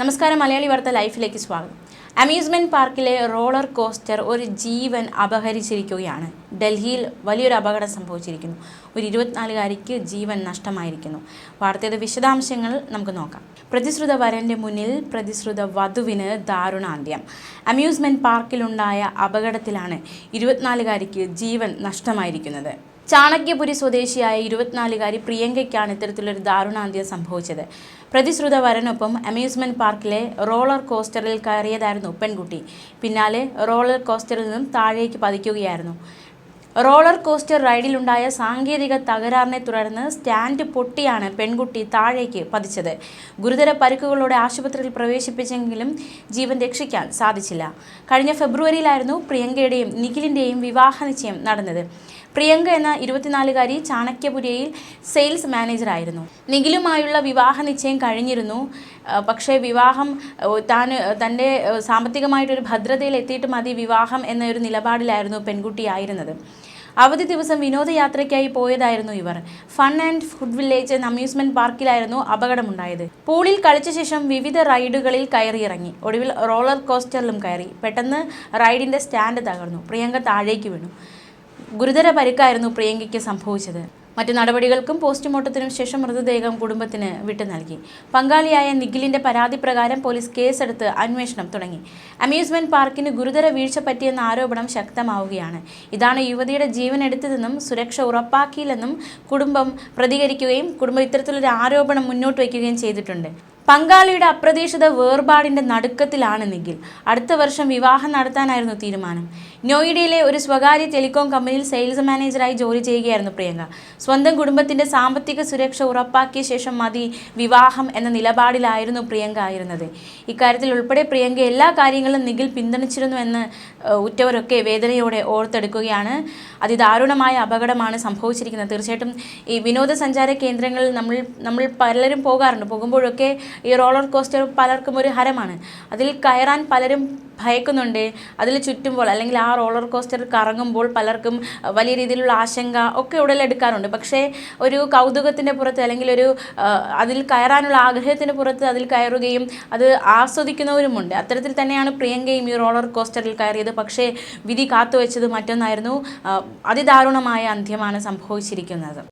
നമസ്കാരം മലയാളി വാർത്ത ലൈഫിലേക്ക് സ്വാഗതം. അമ്യൂസ്മെന്റ് പാർക്കിലെ റോളർ കോസ്റ്റർ ഒരു ജീവൻ അപഹരിച്ചിരിക്കുകയാണ്. ഡൽഹിയിൽ വലിയൊരു അപകടം സംഭവിച്ചിരിക്കുന്നു. ഒരു ഇരുപത്തിനാലുകാരിക്ക് ജീവൻ നഷ്ടമായിരിക്കുന്നു. വാർത്തയുടെ വിശദാംശങ്ങൾ നമുക്ക് നോക്കാം. പ്രതിശ്രുത വരന്റെ മുന്നിൽ പ്രതിശ്രുത വധുവിന് ദാരുണാന്ത്യം. അമ്യൂസ്മെന്റ് പാർക്കിലുണ്ടായ അപകടത്തിലാണ് ഇരുപത്തിനാലുകാരിക്ക് ജീവൻ നഷ്ടമായിരിക്കുന്നത്. ചാണക്യപുരി സ്വദേശിയായ ഇരുപത്തിനാലുകാരി പ്രിയങ്കയ്ക്കാണ് ഇത്തരത്തിലൊരു ദാരുണാന്ത്യം സംഭവിച്ചത്. പ്രതിശ്രുത വരനൊപ്പം അമ്യൂസ്മെന്റ് പാർക്കിലെ റോളർ കോസ്റ്ററിൽ കയറിയതായിരുന്നു പെൺകുട്ടി. പിന്നാലെ റോളർ കോസ്റ്ററിൽ നിന്നും താഴേക്ക് പതിക്കുകയായിരുന്നു. റോളർ കോസ്റ്റർ റൈഡിലുണ്ടായ സാങ്കേതിക തകരാറിനെ തുടർന്ന് സ്റ്റാൻഡ് പൊട്ടിയാണ് പെൺകുട്ടി താഴേക്ക് പതിച്ചത്. ഗുരുതര പരിക്കുകളോടെ ആശുപത്രിയിൽ പ്രവേശിപ്പിച്ചെങ്കിലും ജീവൻ രക്ഷിക്കാൻ സാധിച്ചില്ല. കഴിഞ്ഞ ഫെബ്രുവരിയിലായിരുന്നു പ്രിയങ്കയുടെയും നിഖിലിന്റെയും വിവാഹ നിശ്ചയം നടന്നത്. പ്രിയങ്ക എന്ന ഇരുപത്തിനാലുകാരി ചാണക്യപുരയിൽ സെയിൽസ് മാനേജറായിരുന്നു. നിഖിലുമായുള്ള വിവാഹ നിശ്ചയം കഴിഞ്ഞിരുന്നു. പക്ഷേ വിവാഹം താൻ തന്റെ സാമ്പത്തികമായിട്ടൊരു ഭദ്രതയിൽ എത്തിയിട്ട് മതി വിവാഹം എന്നൊരു നിലപാടിലായിരുന്നു പെൺകുട്ടിയായിരുന്നത്. അവധി ദിവസം വിനോദയാത്രയ്ക്കായി പോയതായിരുന്നു ഇവർ. ഫൺ ആൻഡ് ഫുഡ് വില്ലേജ് എന്ന അമ്യൂസ്മെന്റ് പാർക്കിലായിരുന്നു അപകടമുണ്ടായത്. പൂളിൽ കളിച്ച ശേഷം വിവിധ റൈഡുകളിൽ കയറിയിറങ്ങി. ഒടുവിൽ റോളർ കോസ്റ്ററിലും കയറി. പെട്ടെന്ന് റൈഡിന്റെ സ്റ്റാൻഡ് തകർന്നു. പ്രിയങ്ക താഴേക്ക് വീണു. ഗുരുതര പരിക്കായിരുന്നു പ്രിയങ്കയ്ക്ക് സംഭവിച്ചത്. മറ്റു നടപടികൾക്കും പോസ്റ്റ്മോർട്ടത്തിനും ശേഷം മൃതദേഹം കുടുംബത്തിന് വിട്ടു നൽകി. പങ്കാളിയായ നിഖിലിന്റെ പരാതി പ്രകാരം പോലീസ് കേസെടുത്ത് അന്വേഷണം തുടങ്ങി. അമ്യൂസ്മെന്റ് പാർക്കിന് ഗുരുതര വീഴ്ച പറ്റിയെന്ന ആരോപണം ശക്തമാവുകയാണ്. ഇതാണ് യുവതിയുടെ ജീവൻ എടുത്തതെന്നും സുരക്ഷ ഉറപ്പാക്കിയില്ലെന്നും കുടുംബം പ്രതികരിക്കുകയും കുടുംബം ഇത്തരത്തിലൊരു ആരോപണം മുന്നോട്ട് വയ്ക്കുകയും ചെയ്തിട്ടുണ്ട്. പങ്കാളിയുടെ അപ്രതീക്ഷിത വേർപാടിന്റെ നടുക്കത്തിലാണ് നിഖിൽ. അടുത്ത വർഷം വിവാഹം നടത്താനായിരുന്നു തീരുമാനം. നോയിഡയിലെ ഒരു സ്വകാര്യ ടെലികോം കമ്പനിയിൽ സെയിൽസ് മാനേജറായി ജോലി ചെയ്യുകയായിരുന്നു പ്രിയങ്ക. സ്വന്തം കുടുംബത്തിന്റെ സാമ്പത്തിക സുരക്ഷ ഉറപ്പാക്കിയ ശേഷം മതി വിവാഹം എന്ന നിലപാടിലായിരുന്നു പ്രിയങ്ക ആയിരുന്നത്. ഇക്കാര്യത്തിൽ ഉൾപ്പെടെ പ്രിയങ്ക എല്ലാ കാര്യങ്ങളും നിഖിൽ പിന്തുണച്ചിരുന്നു എന്ന് ഉറ്റവരൊക്കെ വേദനയോടെ ഓർത്തെടുക്കുകയാണ്. അതിദാരുണമായ അപകടമാണ് സംഭവിച്ചിരിക്കുന്നത്. തീർച്ചയായിട്ടും ഈ വിനോദസഞ്ചാര കേന്ദ്രങ്ങളിൽ നമ്മൾ നമ്മൾ പലരും പോകാറുണ്ട്. പോകുമ്പോഴൊക്കെ ഈ റോളർ കോസ്റ്റർ പലർക്കും ഒരു ഹരമാണ്. അതിൽ കയറാൻ പലരും ഭയക്കുന്നുണ്ട്. അതിൽ ചുറ്റുമ്പോൾ അല്ലെങ്കിൽ ആ റോളർ കോസ്റ്റർ കറങ്ങുമ്പോൾ പലർക്കും വലിയ രീതിയിലുള്ള ആശങ്ക ഒക്കെ ഉടലെടുക്കാറുണ്ട്. പക്ഷേ ഒരു കൗതുകത്തിന്റെ പുറത്ത് അല്ലെങ്കിൽ ഒരു അതിൽ കയറാനുള്ള ആഗ്രഹത്തിന്റെ പുറത്ത് അതിൽ കയറുകയും അത് ആസ്വദിക്കുന്നവരുമുണ്ട്. അത്തരത്തിൽ തന്നെയാണ് പ്രിയങ്കയും ഈ റോളർ കോസ്റ്ററിൽ കയറിയത്. പക്ഷേ വിധി കാത്തുവെച്ചത് മറ്റൊന്നായിരുന്നു അതിദാരുണമായ അന്ത്യമാണ് സംഭവിച്ചിരിക്കുന്നത്.